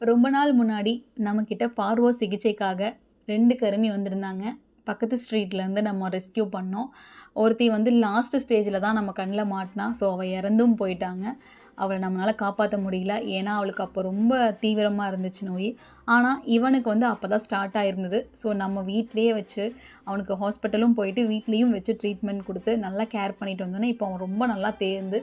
ரொம்ப நாள் முன்னாடி நம்மக்கிட்ட பார்வை சிகிச்சைக்காக ரெண்டு கருமி வந்திருந்தாங்க. பக்கத்து ஸ்ட்ரீட்லேருந்து நம்ம ரெஸ்க்யூ பண்ணோம். ஒருத்தி வந்து லாஸ்ட் ஸ்டேஜில் தான் நம்ம கண்ணில் மாட்டினா ஸோ அவள் இறந்தும் போயிட்டாங்க. அவளை நம்மளால் காப்பாற்ற முடியல. ஏன்னா அவளுக்கு அப்போ ரொம்ப தீவிரமாக இருந்துச்சு நோய். ஆனால் இவனுக்கு வந்து அப்போ தான் ஸ்டார்ட் ஆகிருந்தது ஸோ நம்ம வீட்லேயே வச்சு அவனுக்கு ஹாஸ்பிட்டலும் போயிட்டு வீட்லேயும் வச்சு ட்ரீட்மெண்ட் கொடுத்து நல்லா கேர் பண்ணிட்டு வந்தோன்னே இப்போ அவன் ரொம்ப நல்லா தேர்ந்து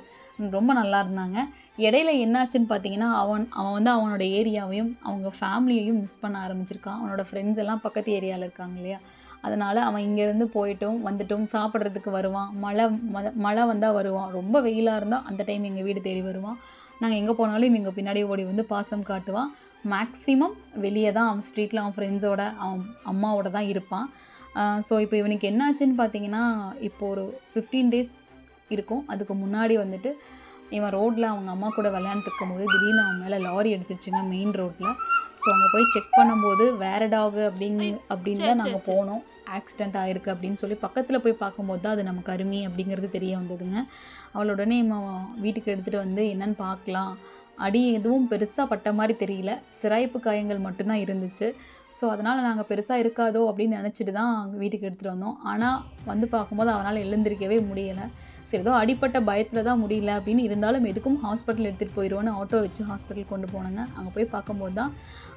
ரொம்ப நல்லா இருந்தாங்க. இடையில என்னாச்சுன்னு பார்த்தீங்கன்னா அவன் அவன் வந்து அவனோட ஏரியாவையும் அவங்க ஃபேமிலியையும் மிஸ் பண்ண ஆரம்பிச்சிருக்கான். அவனோட ஃப்ரெண்ட்ஸ் எல்லாம் பக்கத்து ஏரியாவில் இருக்காங்க இல்லையா? அதனால் அவன் இங்கேருந்து போயிட்டும் வந்துட்டும் சாப்பிட்றதுக்கு வருவான். மழை மழை வந்தால் வருவான். ரொம்ப வெயிலாக இருந்தால் அந்த டைம் எங்கள் வீடு தேடி வருவான். நாங்கள் எங்கே போனாலும் எங்கள் பின்னாடி ஓடி வந்து பாசம் காட்டுவான். மேக்ஸிமம் வெளியே தான் அவன் ஸ்ட்ரீட்டில் அவன் ஃப்ரெண்ட்ஸோட அவன் அம்மாவோட தான் இருப்பான். ஸோ இப்போ இவனுக்கு என்னாச்சுன்னு பார்த்தீங்கன்னா இப்போ ஒரு ஃபிஃப்டீன் டேஸ் இருக்கும். அதுக்கு முன்னாடி வந்துட்டு இவன் ரோட்டில் அவங்க அம்மா கூட விளையாண்டுட்டு இருக்கும்போது திடீர்னு அவன் மேலே லாரி அடிச்சிருச்சுங்க மெயின் ரோட்டில் ஸோ அங்கே போய் செக் பண்ணும்போது வேற டாக் அப்படின்னு அப்படின்னு தான் நாங்கள் போனோம். ஆக்சிடெண்ட் ஆகிருக்கு அப்படின்னு சொல்லி பக்கத்தில் போய் பார்க்கும்போது தான் அது நமக்கு அருமை அப்படிங்கிறது தெரிய வந்ததுங்க. அவளை உடனே நம்ம வீட்டுக்கு எடுத்துகிட்டு வந்து என்னன்னு பார்க்கலாம். அடி எதுவும் பெருசாக பட்ட மாதிரி தெரியல. சிராய்ப்பு காயங்கள் மட்டும்தான் இருந்துச்சு. ஸோ அதனால் நாங்கள் பெருசாக இருக்காதோ அப்படின்னு நினச்சிட்டு தான் அங்கே வீட்டுக்கு எடுத்துகிட்டு வந்தோம். ஆனால் வந்து பார்க்கும்போது அவனால் எழுந்திருக்கவே முடியலை. சரி ஏதோ அடிப்பட்ட பயத்தில் தான் முடியல அப்படின்னு இருந்தாலும் எதுக்கும் ஹாஸ்பிட்டல் எடுத்துகிட்டு போயிடுவோன்னு ஆட்டோ வச்சு ஹாஸ்பிட்டல் கொண்டு போனாங்க. அங்கே போய் பார்க்கும்போது தான்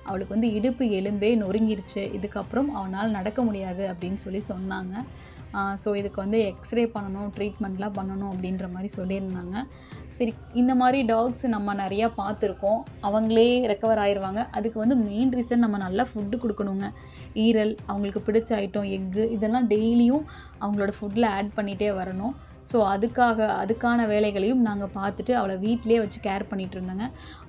அவளுக்கு வந்து இடுப்பு எலும்பே நொறுங்கிருச்சு. இதுக்கப்புறம் அவனால் நடக்க முடியாது அப்படின்னு சொல்லி சொன்னாங்க. ஸோ இதுக்கு வந்து எக்ஸ்ரே பண்ணணும் ட்ரீட்மெண்ட்லாம் பண்ணணும் அப்படின்ற மாதிரி சொல்லியிருந்தாங்க. சரி இந்த மாதிரி டாக்ஸ் நம்ம நிறையா பார்த்துருக்கோம். அவங்களே ரெக்கவர் ஆயிடுவாங்க அதுக்கு வந்து மெயின் ரீசன் நம்ம நல்லா ஃபுட்டு கொடுக்கணுங்க. ஈரல் அவங்களுக்கு பிடிச்ச ஐட்டம் எக்கு இதெல்லாம் டெய்லியும் அவங்களோட ஃபுட்டில் ஆட் பண்ணிகிட்டே வரணும். ஸோ அதுக்காக அதுக்கான வேலைகளையும் நாங்கள் பார்த்துட்டு அவளை வீட்டிலே வச்சு கேர் பண்ணிகிட்டு இருந்தாங்க.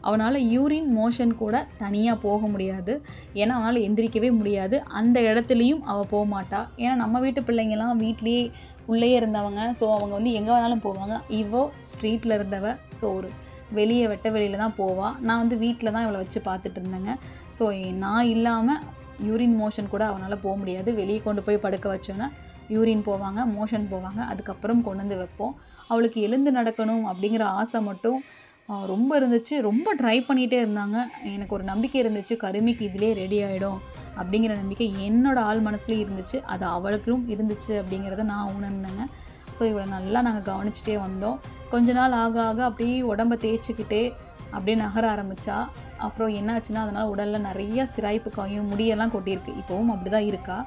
அவனால் யூரின் மோஷன் கூட தனியாக போக முடியாது. ஏன்னா அவனால் எந்திரிக்கவே முடியாது. அந்த இடத்துலையும் அவள் போக மாட்டா. ஏன்னா நம்ம வீட்டு பிள்ளைங்கள்லாம் வீட்லேயே உள்ளேயே இருந்தவங்க. ஸோ அவங்க வந்து எங்கே வேணாலும் போவாங்க. இவோ ஸ்ட்ரீட்டில் இருந்தவ. ஸோ ஒரு வெளியே வெட்ட வெளியில் தான் போவாள் நான் வந்து வீட்டில் தான் இவளை வச்சு பார்த்துட்டு இருந்தேங்க. ஸோ நான் இல்லாமல் யூரின் மோஷன் கூட அவனால் போக முடியாது. வெளியே கொண்டு போய் படுக்க வச்சோன்னா யூரின் போவாங்க மோஷன் போவாங்க அதுக்கப்புறம் கொண்டு வந்து வைப்போம். அவளுக்கு எழுந்து நடக்கணும் அப்படிங்கிற ஆசை மட்டும் ரொம்ப இருந்துச்சு. ரொம்ப ட்ரை பண்ணிகிட்டே இருந்தாங்க. எனக்கு ஒரு நம்பிக்கை இருந்துச்சு கருமிக்கு இதிலே ரெடி ஆகிடும் அப்படிங்கிற நம்பிக்கை என்னோட ஆள் மனசுலேயும் இருந்துச்சு. அது அவளுக்கும் இருந்துச்சு அப்படிங்கிறத நான் உணர்ந்தேங்க. ஸோ இவளை நல்லா நாங்கள் கவனிச்சிட்டே வந்தோம். கொஞ்ச நாள் ஆக ஆக அப்படியே உடம்ப தேய்ச்சிக்கிட்டே அப்படியே நகர ஆரம்பித்தா அப்புறம் என்னாச்சுன்னா அதனால் உடலில் நிறைய சிராய்ப்பு காயும் முடியெல்லாம் கொட்டியிருக்கு. இப்போவும் அப்படி தான் இருக்கா.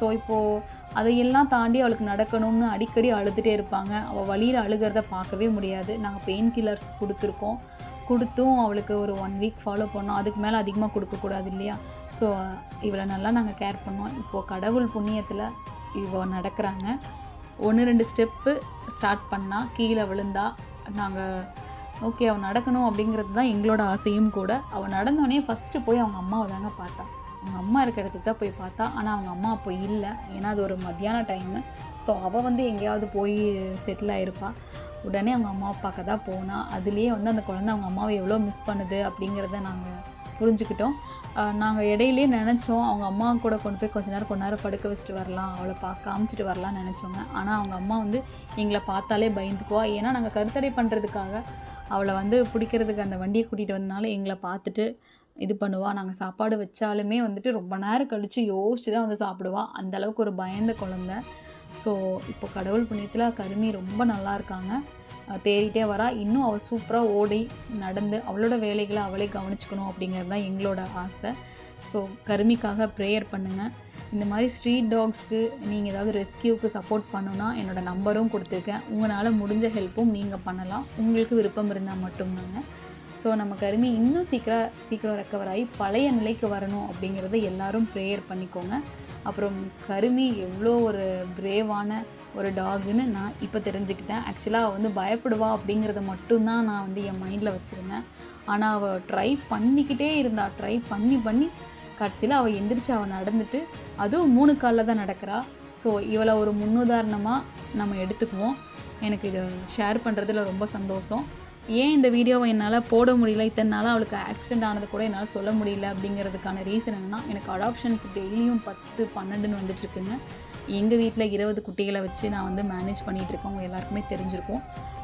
ஸோ இப்போது அதையெல்லாம் தாண்டி அவளுக்கு நடக்கணும்னு அடிக்கடி அழுதுகிட்டே இருப்பாங்க. அவள் வழியில் அழுகிறத பார்க்கவே முடியாது. நாங்கள் பெயின் கில்லர்ஸ் கொடுத்துருக்கோம். கொடுத்தும் அவளுக்கு ஒரு ஒன் வீக் ஃபாலோ பண்ணோம். அதுக்கு மேலே அதிகமாக கொடுக்கக்கூடாது இல்லையா? ஸோ இவளை நல்லா நாங்கள் கேர் பண்ணோம். இப்போது கடவுள் புண்ணியத்தில் இவ நடக்கிறாங்க. ஒன்று ரெண்டு ஸ்டெப்பு ஸ்டார்ட் பண்ணால் கீழே விழுந்தா நாங்கள் ஓகே அவள் நடக்கணும் அப்படிங்கிறது தான் எங்களோட ஆசையும் கூட. அவள் நடந்தோடனே ஃபஸ்ட்டு போய் அவங்க அம்மாவை தாங்க பார்த்தா. அவங்க அம்மா இருக்க இடத்துக்கு தான் போய் பார்த்தா. ஆனால் அவங்க அம்மா அப்போ இல்லை. ஏன்னா அது ஒரு மத்தியான டைமு ஸோ அவள் வந்து எங்கேயாவது போய் செட்டில் ஆகிருப்பாள் உடனே அவங்க அம்மா பார்க்க தான் போனால் அதுலேயே வந்து அந்த குழந்தை அவங்க அம்மாவை எவ்வளோ மிஸ் பண்ணுது அப்படிங்கிறத நாங்கள் புரிஞ்சுக்கிட்டோம். நாங்கள் இடையிலே நினச்சோம். அவங்க அம்மா கூட கொண்டு போய் கொஞ்ச நேரம் கொஞ்ச நேரம் படுக்க வச்சுட்டு வரலாம். அவளை பார்க்க காமிச்சிட்டு வரலாம்னு நினச்சோங்க. ஆனால் அவங்க அம்மா வந்து எங்களை பார்த்தாலே பயந்துக்குவா. ஏன்னா நாங்கள் கருத்தடை பண்ணுறதுக்காக அவளை வந்து பிடிக்கிறதுக்கு அந்த வண்டியை கூட்டிகிட்டு வந்தனால எங்களை பார்த்துட்டு இது பண்ணுவாள் நாங்கள் சாப்பாடு வச்சாலுமே வந்துட்டு ரொம்ப நேரம் கழித்து யோசிச்சு தான் வந்து சாப்பிடுவாள் அந்தளவுக்கு ஒரு பயந்த குழந்த. ஸோ இப்போ கடவுள் புண்ணியத்தில் கருமி ரொம்ப நல்லா இருக்காங்க. தேறிட்டே வரா. இன்னும் அவள் சூப்பராக ஓடி நடந்து அவளோட வேலைகளை அவளே கவனிச்சுக்கணும் அப்படிங்கிறது தான் எங்களோட ஆசை. ஸோ கருமிக்காக ப்ரேயர் பண்ணுங்கள் இந்த மாதிரி ஸ்ட்ரீட் டாக்ஸ்க்கு நீங்கள் ஏதாவது ரெஸ்கியூக்கு சப்போர்ட் பண்ணணுன்னா என்னோடய நம்பரும் கொடுத்துருக்கேன். உங்களால் முடிஞ்ச ஹெல்ப்பும் நீங்கள் பண்ணலாம். உங்களுக்கு விருப்பம் இருந்தால் மட்டும்தாங்க. ஸோ நம்ம கருமி இன்னும் சீக்கிரம் சீக்கிரம் ரெக்கவர் ஆகி பழைய நிலைக்கு வரணும் அப்படிங்கிறத எல்லாரும் ப்ரேயர் பண்ணிக்கோங்க. அப்புறம் கருமி எவ்வளோ ஒரு பிரேவான ஒரு டாகுன்னு நான் இப்போ தெரிஞ்சுக்கிட்டேன். ஆக்சுவலாக அவள் வந்து பயப்படுவா அப்படிங்கிறத மட்டும்தான் நான் வந்து என் மைண்டில் வச்சுருந்தேன். ஆனால் அவள் ட்ரை பண்ணிக்கிட்டே இருந்தா ட்ரை பண்ணி பண்ணி கடைசியில் அவள் எந்திரிச்சு அவள் நடந்துட்டு அதுவும் மூணு காலில் தான் நடக்கிறா. ஸோ இவளை ஒரு முன்னுதாரணமாக நம்ம எடுத்துக்குவோம். எனக்கு இதை ஷேர் பண்ணுறதுல ரொம்ப சந்தோஷம். ஏன் இந்த வீடியோவை என்னால் போட முடியல? இத்தனை நாளாக அவளுக்கு ஆக்சிடென்ட் ஆனது கூட என்னால் சொல்ல முடியல அப்படிங்கிறதுக்கான ரீசன் என்னென்னா எனக்கு அடாப்ஷன்ஸ் டெய்லியும் பத்து பன்னெண்டுன்னு வந்துட்டுருக்குங்க எங்கள் வீட்டில் இருபது குட்டிகளை வச்சு நான் வந்து மேனேஜ் பண்ணிகிட்டு அவங்க எல்லாருக்குமே தெரிஞ்சிருக்கும்.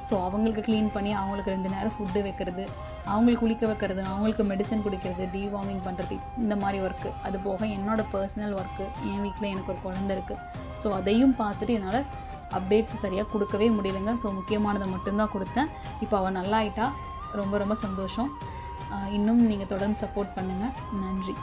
ஸோ அவங்களுக்கு க்ளீன் பண்ணி அவங்களுக்கு ரெண்டு நேரம் ஃபுட்டு வைக்கிறது அவங்களுக்கு குளிக்க வைக்கிறது அவங்களுக்கு மெடிசன் குடிக்கிறது டிவார்மிங் பண்ணுறது இந்த மாதிரி ஒர்க்கு அது போக என்னோட பர்சனல் ஒர்க்கு என் வீட்டில் எனக்கு ஒரு குழந்த இருக்குது ஸோ அதையும் பார்த்துட்டு என்னால் அப்டேட்ஸ் சரியாக கொடுக்கவே முடியலைங்க. ஸோ முக்கியமானதை மட்டும்தான் கொடுத்தேன். இப்போ அவள் நல்லா ஆயிட்டா ரொம்ப ரொம்ப சந்தோஷம். இன்னும் நீங்கள் தொடர்ந்து சப்போர்ட் பண்ணுங்கள் நன்றி.